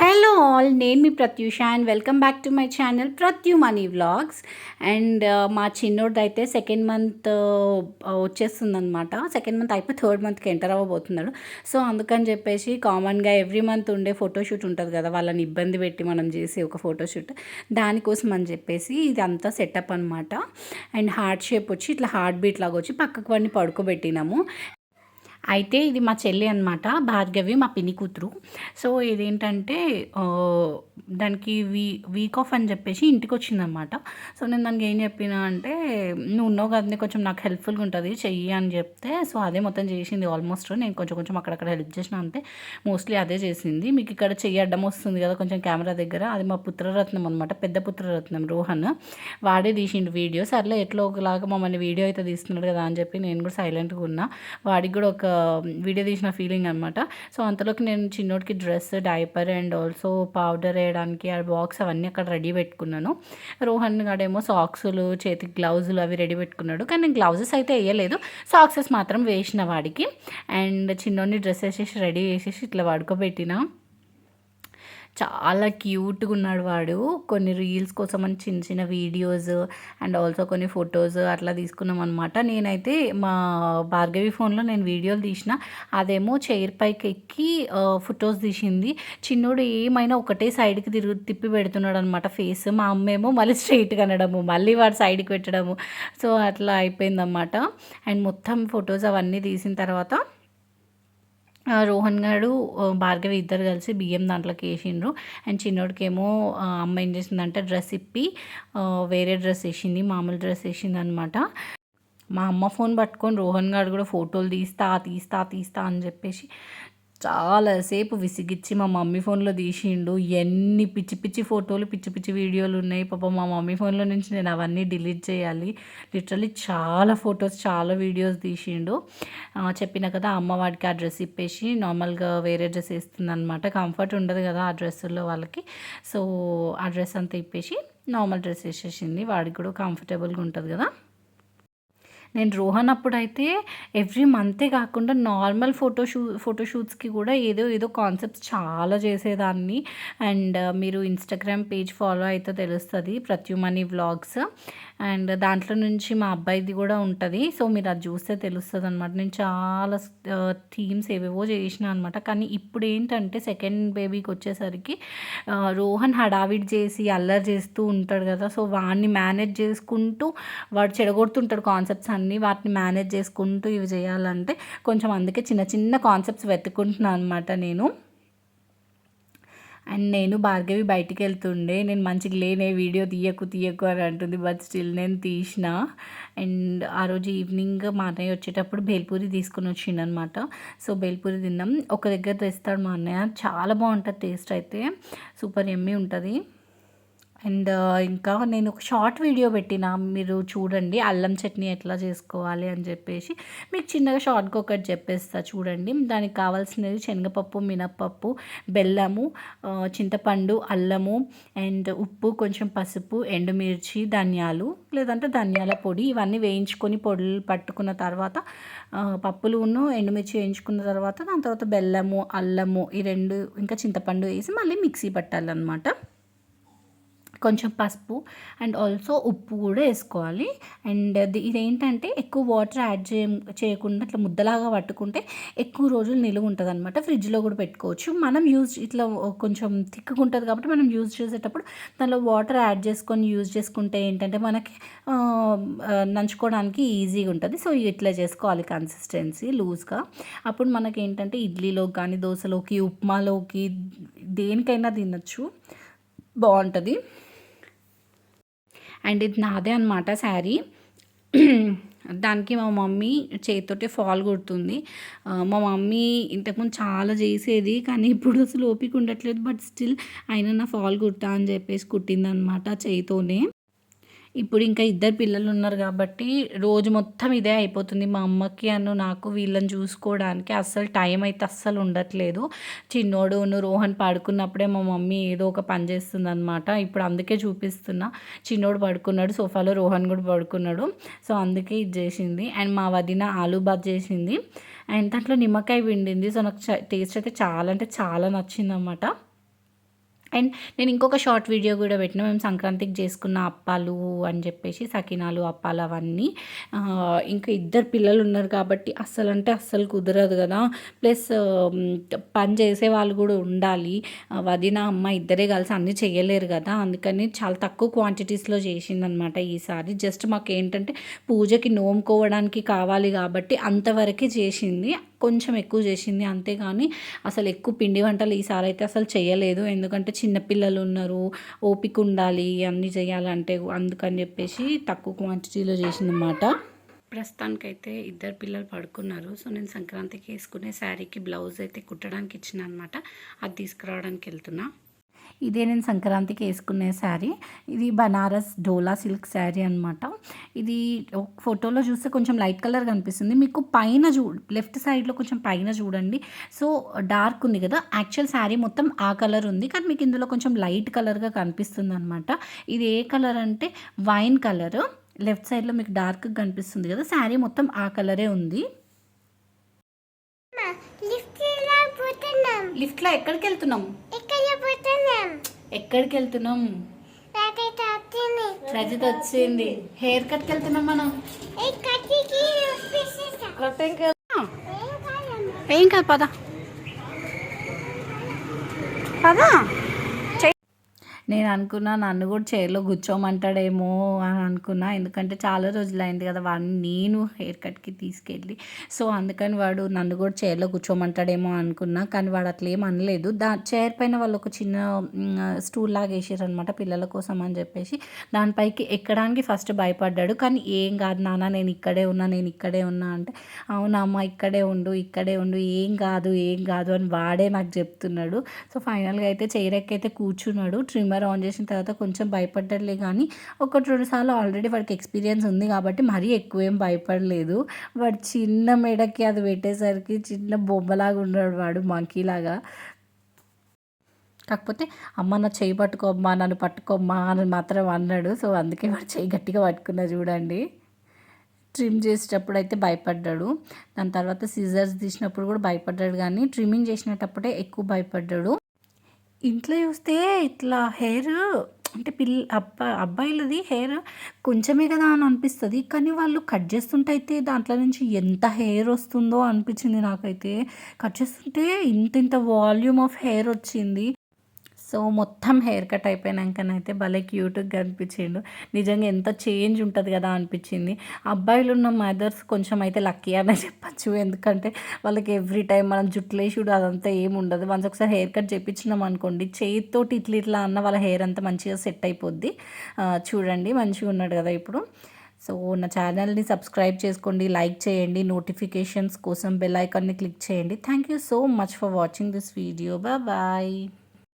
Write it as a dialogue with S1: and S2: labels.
S1: Hello all నేను మీ Pratyusha and welcome back to my channel Pratyu Mani vlogs and మా చిన్నోడిది అయితే second month uh, వచ్చేస్తుందనమాట second month అయిపోయి థర్డ్ మంత్కి ఎంటర్ అవ్వబోతున్నాడు. సో అందుకని చెప్పేసి కామన్గా ఎవ్రీ మంత్ ఉండే ఫోటోషూట్ ఉంటుంది కదా వాళ్ళని ఇబ్బంది పెట్టి మనం చేసే ఒక ఫోటోషూట్ దానికోసం అని చెప్పేసి ఇది అంతా సెటప్ అనమాట అండ్ హార్ట్ షేప్ వచ్చి ఇట్లా హార్ట్ బీట్ లాగా వచ్చి పక్కకు వాడిని పడుకోబెట్టినాము. అయితే ఇది మా చెల్లి అనమాట భార్గవి మా పిని కూతురు. సో ఇదేంటంటే దానికి వీ వీక్ ఆఫ్ అని చెప్పేసి ఇంటికి వచ్చిందనమాట సో నేను దానికి ఏం చెప్పిన అంటే నువ్వు ఉన్నావు కదా కొంచెం నాకు హెల్ప్ఫుల్గా ఉంటుంది చెయ్యి అని చెప్తే సో అదే మొత్తం చేసింది ఆల్మోస్ట్ నేను కొంచెం కొంచెం అక్కడక్కడ హెల్ప్ చేసిన అంతే. మోస్ట్లీ అదే చేసింది. మీకు ఇక్కడ చెయ్యి అడ్డం వస్తుంది కదా కొంచెం కెమెరా దగ్గర. అది మా పుత్రరత్నం అనమాట పెద్ద పుత్రరత్నం రోహన్. వాడే తీసిండు వీడియో. సర్లే ఎట్లా ఒకలాగా మమ్మల్ని వీడియో అయితే తీస్తున్నాడు కదా అని చెప్పి నేను కూడా సైలెంట్గా ఉన్నా. వాడికి కూడా ఒక వీడియో తీసిన ఫీలింగ్ అనమాట సో అంతలోకి నేను చిన్నోడికి dress diaper and also powder వేయడానికి ఆ బాక్స్ అవన్నీ అక్కడ రెడీ పెట్టుకున్నాను. రోహన్ గాడేమో సాక్సులు చేతికి గ్లౌజులు అవి రెడీ పెట్టుకున్నాడు. కానీ నేను గ్లౌజెస్ అయితే వేయలేదు. సాక్సెస్ మాత్రం వేసిన వాడికి. అండ్ చిన్నోడిని డ్రెస్ వేసేసి రెడీ చేసేసి ఇట్లా పడుకోబెట్టిన. చాలా క్యూట్గా ఉన్నాడు వాడు. కొన్ని రీల్స్ కోసం అని చిన్న చిన్న వీడియోస్ అండ్ ఆల్సో కొన్ని ఫొటోస్ అట్లా తీసుకున్నాం అనమాట నేనైతే మా భార్గవి ఫోన్లో నేను వీడియోలు తీసిన అదేమో చైర్ పైకి ఎక్కి ఫొటోస్ తీసింది. చిన్నోడు ఏమైనా ఒకటే సైడ్కి తిరుగు తిప్పి పెడుతున్నాడు అనమాట ఫేస్. మా అమ్మేమో మళ్ళీ స్ట్రైట్గా అనడము మళ్ళీ వాడు సైడ్కి పెట్టడము. సో అట్లా అయిపోయిందన్నమాట. అండ్ మొత్తం ఫొటోస్ అవన్నీ తీసిన తర్వాత రోహన్ గారు భార్గవి ఇద్దరు కలిసి బియ్యం దాంట్లోకి వేసిండ్రు. అండ్ చిన్నోడికేమో అమ్మ ఏం చేసిందంటే డ్రెస్ ఇప్పి వేరే డ్రెస్ వేసింది మామూలు డ్రెస్ వేసింది అనమాట మా అమ్మ ఫోన్ పట్టుకొని రోహన్ గారు కూడా ఫోటోలు తీస్తా తీస్తా తీస్తా అని చెప్పేసి చాలాసేపు విసిగిచ్చి మా మమ్మీ ఫోన్లో తీసిండు. ఎన్ని పిచ్చి పిచ్చి ఫోటోలు పిచ్చి పిచ్చి వీడియోలు ఉన్నాయి. పాప మా మమ్మీ ఫోన్లో నుంచి నేను అవన్నీ డిలీట్ చేయాలి. లిటరలీ చాలా ఫొటోస్ చాలా వీడియోస్ తీసిండు. చెప్పిన కదా అమ్మ వాడికి ఆ డ్రెస్ ఇప్పేసి నార్మల్గా వేరే డ్రెస్ వేస్తుంది అనమాట కంఫర్ట్ ఉండదు కదా ఆ డ్రెస్సుల్లో వాళ్ళకి. సో ఆ డ్రెస్ అంతా ఇప్పేసి నార్మల్ డ్రెస్ వేసేసింది. వాడికి కూడా కంఫర్టబుల్గా ఉంటుంది కదా. నేను రోహన్ అప్పుడైతే ఎవ్రీ మంతే కాకుండా నార్మల్ ఫోటో షూ ఫోటోషూట్స్కి కూడా ఏదో ఏదో కాన్సెప్ట్స్ చాలా చేసేదాన్ని. అండ్ uh, మీరు ఇన్స్టాగ్రామ్ పేజ్ ఫాలో అయితే తెలుస్తుంది ప్రత్యుమని వ్లాగ్స్. అండ్ దాంట్లో నుంచి మా అబ్బాయిది కూడా ఉంటుంది. సో మీరు అది చూస్తే తెలుస్తుంది అనమాట నేను చాలా uh, థీమ్స్ ఏవేవో చేసిన అనమాట కానీ ఇప్పుడు ఏంటంటే సెకండ్ బేబీకి వచ్చేసరికి uh, రోహన్ హడావిడి చేసి అల్లరి చేస్తూ ఉంటాడు కదా. సో వాడిని మేనేజ్ చేసుకుంటూ వాడు చెడగొడుతుంటాడు కాన్సెప్ట్స్ అన్నీ. వాటిని మేనేజ్ చేసుకుంటూ ఇవి చేయాలంటే కొంచెం అందుకే చిన్న చిన్న కాన్సెప్ట్స్ వెతుకుంటున్నాను అనమాట నేను. అండ్ నేను భార్గవి బయటికి వెళ్తుండే నేను మంచిగా లేనే వీడియో తీయకు తీయకు అని అంటుంది బట్ స్టిల్ నేను తీసిన. అండ్ ఆ రోజు ఈవినింగ్ మా అన్నయ్య వచ్చేటప్పుడు బేల్పూరి తీసుకుని వచ్చిండనమాట సో బేల్పూరి తిన్నాం. ఒక దగ్గర తెస్తాడు మా అన్నయ్య. చాలా బాగుంటుంది టేస్ట్ అయితే. సూపర్ ఎమ్మి ఉంటుంది. అండ్ ఇంకా నేను ఒక షార్ట్ వీడియో పెట్టిన మీరు చూడండి అల్లం చట్నీ ఎట్లా చేసుకోవాలి అని చెప్పేసి మీకు చిన్నగా షార్ట్గా ఒకటి చెప్పేస్తా చూడండి. దానికి కావాల్సినది శనగపప్పు మినప్పప్పు బెల్లము చింతపండు అల్లము అండ్ ఉప్పు కొంచెం పసుపు ఎండుమిర్చి ధనియాలు లేదంటే ధనియాల పొడి ఇవన్నీ వేయించుకొని పొడులు పట్టుకున్న తర్వాత పప్పులును ఎండుమిర్చి వేయించుకున్న తర్వాత దాని తర్వాత బెల్లము అల్లము ఈ రెండు ఇంకా చింతపండు వేసి మళ్ళీ మిక్సీ పట్టాలన్నమాట. కొంచెం పసుపు అండ్ ఆల్సో ఉప్పు కూడా వేసుకోవాలి. అండ్ ఇదేంటంటే ఎక్కువ వాటర్ యాడ్ చేయ చేయకుండా ఇట్లా ముద్దలాగా పట్టుకుంటే ఎక్కువ రోజులు నిలువ ఉంటుంది అనమాట ఫ్రిడ్జ్లో కూడా పెట్టుకోవచ్చు. మనం యూజ్ ఇట్లా కొంచెం థిక్గా ఉంటుంది కాబట్టి మనం యూజ్ చేసేటప్పుడు దానిలో వాటర్ యాడ్ చేసుకొని యూజ్ చేసుకుంటే ఏంటంటే మనకి నంచుకోవడానికి ఈజీగా ఉంటుంది. సో ఇట్లా చేసుకోవాలి కన్సిస్టెన్సీ లూజ్గా అప్పుడు మనకి ఏంటంటే ఇడ్లీలోకి కానీ దోశలోకి ఉప్మాలోకి దేనికైనా తినచ్చు. బాగుంటుంది. అండ్ ఇది నాదే అనమాట శారీ. దానికి మా మమ్మీ చేతితోటే ఫాల్ కొడుతుంది. మా మమ్మీ ఇంతకుముందు చాలా చేసేది కానీ ఇప్పుడు అసలు ఓపిక ఉండట్లేదు బట్ స్టిల్ అయినా నా ఫాల్ కుట్టా అని చెప్పేసి కుట్టిందనమాట చేయితోనే. ఇప్పుడు ఇంకా ఇద్దరు పిల్లలు ఉన్నారు కాబట్టి రోజు మొత్తం ఇదే అయిపోతుంది. మా అమ్మకి అను నాకు వీళ్ళని చూసుకోవడానికి అస్సలు టైం అయితే అస్సలు ఉండట్లేదు. చిన్నోడు రోహన్ పడుకున్నప్పుడే మా మమ్మీ ఏదో ఒక పని చేస్తుంది అనమాట ఇప్పుడు అందుకే చూపిస్తున్నా. చిన్నోడు పడుకున్నాడు సోఫాలో రోహన్ కూడా పడుకున్నాడు. సో అందుకే ఇది చేసింది. అండ్ మా వదిన ఆలూ బాత్ చేసింది. అండ్ దాంట్లో నిమ్మకాయ పిండింది. సో నాకు టేస్ట్ అయితే చాలా అంటే చాలా నచ్చింది అనమాట అండ్ నేను ఇంకొక షార్ట్ వీడియో కూడా పెట్టిన. మేము సంక్రాంతికి చేసుకున్న అప్పాలు అని చెప్పేసి సకినాలు అప్పాలు అవన్నీ. ఇంకా ఇద్దరు పిల్లలు ఉన్నారు కాబట్టి అస్సలు అంటే అస్సలు కుదరదు కదా. ప్లస్ పని చేసే వాళ్ళు కూడా ఉండాలి. వదిన అమ్మ ఇద్దరే కలిసి అన్నీ చేయలేరు కదా. అందుకని చాలా తక్కువ క్వాంటిటీస్లో చేసిందనమాట ఈసారి. జస్ట్ మాకు ఏంటంటే పూజకి నోముకోవడానికి కావాలి కాబట్టి అంతవరకే చేసింది. కొంచెం ఎక్కువ చేసింది అంతేగాని అసలు ఎక్కువ పిండి వంటలు ఈసారి అయితే అసలు చేయలేదు. ఎందుకంటే చిన్నపిల్లలు ఉన్నారు ఓపిక ఉండాలి అన్నీ చేయాలంటే అందుకని చెప్పేసి తక్కువ క్వాంటిటీలో చేసిందన్నమాట. ప్రస్తుతానికైతే ఇద్దరు పిల్లలు పడుకున్నారు. సో నేను సంక్రాంతికి వేసుకునే శారీకి బ్లౌజ్ అయితే కుట్టడానికి ఇచ్చిన అనమాట అది తీసుకురావడానికి వెళ్తున్నా. ఇదే నేను సంక్రాంతికి వేసుకునే శారీ. ఇది బనారస్ డోలా సిల్క్ శారీ అనమాట ఇది ఫోటోలో చూస్తే కొంచెం లైట్ కలర్ కనిపిస్తుంది. మీకు పైన చూ లెఫ్ట్ సైడ్లో కొంచెం పైన చూడండి. సో డార్క్ ఉంది కదా. యాక్చువల్ శారీ మొత్తం ఆ కలర్ ఉంది. కానీ మీకు ఇందులో కొంచెం లైట్ కలర్గా కనిపిస్తుంది అనమాట ఇది ఏ కలర్ అంటే వైన్ కలర్. లెఫ్ట్ సైడ్లో మీకు డార్క్ కనిపిస్తుంది కదా. శారీ మొత్తం ఆ కలరే ఉంది.
S2: లిఫ్ట్ పోతున్నాం
S1: లిఫ్ట్లో ఎక్కడికి వెళ్తున్నాం ఎక్కడికి వెళ్తున్నాం రజిత వచ్చింది హెయిర్ కట్కి వెళ్తున్నాం మనం ఏం కాదు పద. పద. నేను అనుకున్నా నన్ను కూడా చైర్లో కూర్చోమంటాడేమో అని అనుకున్నా. ఎందుకంటే చాలా రోజులు అయింది కదా వాడిని నేను హెయిర్ కట్కి తీసుకెళ్ళి. సో అందుకని వాడు నన్ను కూడా చైర్లో కూర్చోమంటాడేమో అనుకున్నా. కానీ వాడు అట్లా ఏం అనలేదు. దా చైర్ పైన వాళ్ళు ఒక చిన్న స్టూల్ లాగా వేసారనమాట పిల్లల కోసం అని చెప్పేసి. దానిపైకి ఎక్కడానికి ఫస్ట్ భయపడ్డాడు. కానీ ఏం కాదు నాన్న నేను ఇక్కడే ఉన్నా నేను ఇక్కడే ఉన్నా అంటే అవునమ్మా ఇక్కడే ఉండు ఇక్కడే ఉండు ఏం కాదు ఏం కాదు అని వాడే నాకు చెప్తున్నాడు. సో ఫైనల్గా అయితే చైర్ ఎక్కైతే కూర్చున్నాడు. ట్రిమ్మర్ ఆన్ చేసిన తర్వాత కొంచెం భయపడ్డలే కానీ ఒకటి రెండు సార్లు ఆల్రెడీ వాడికి ఎక్స్పీరియన్స్ ఉంది కాబట్టి మరీ ఎక్కువ ఏం భయపడలేదు. వాడు చిన్న మెడకి అది పెట్టేసరికి చిన్న బొమ్మలాగా ఉన్నాడు వాడు మంకీలాగా కాకపోతే అమ్మ నా చేయి పట్టుకోమ్మా నన్ను పట్టుకోమ్మా అని మాత్రం అన్నాడు. సో అందుకే వాడు చేయి గట్టిగా పట్టుకున్నా చూడండి. ట్రిమ్ చేసేటప్పుడు అయితే భయపడ్డాడు. దాని తర్వాత సిజర్స్ తీసినప్పుడు కూడా భయపడ్డాడు కానీ ట్రిమ్మింగ్ చేసినప్పుడే ఎక్కువ భయపడ్డాడు. ఇంట్లో చూస్తే ఇట్లా హెయిర్ అంటే పిల్ల అబ్బా అబ్బాయిలది హెయిర్ కొంచెమే కదా అని అనిపిస్తుంది. కానీ వాళ్ళు కట్ చేస్తుంటే అయితే దాంట్లో నుంచి ఎంత హెయిర్ వస్తుందో అనిపించింది నాకైతే. కట్ చేస్తుంటే ఇంత ఇంత వాల్యూమ్ ఆఫ్ హెయిర్ వచ్చింది. సో మొత్తం హెయిర్ కట్ అయిపోయినాకనైతే భలే క్యూట్గా అనిపించిండు. నిజంగా ఎంత చేంజ్ ఉంటుంది కదా అనిపించింది. అబ్బాయిలు ఉన్న మదర్స్ కొంచెం అయితే లక్కీ అనే చెప్పచ్చు. ఎందుకంటే వాళ్ళకి ఎవ్రీ టైం మనం జుట్లేసుడు అదంతా ఏమి ఉండదు. వన్స్ ఒకసారి హెయిర్ కట్ చేయించినాం అనుకోండి చేతితోటి ఇట్లా ఇట్లా అన్న వాళ్ళ హెయిర్ అంతా మంచిగా సెట్ అయిపోద్ది. చూడండి మంచిగా ఉన్నాడు కదా ఇప్పుడు. సో నా ఛానల్ని సబ్స్క్రైబ్ చేసుకోండి లైక్ చేయండి నోటిఫికేషన్స్ కోసం బెల్ ఐకాన్ని క్లిక్ చేయండి. Thank you so much for watching this video bye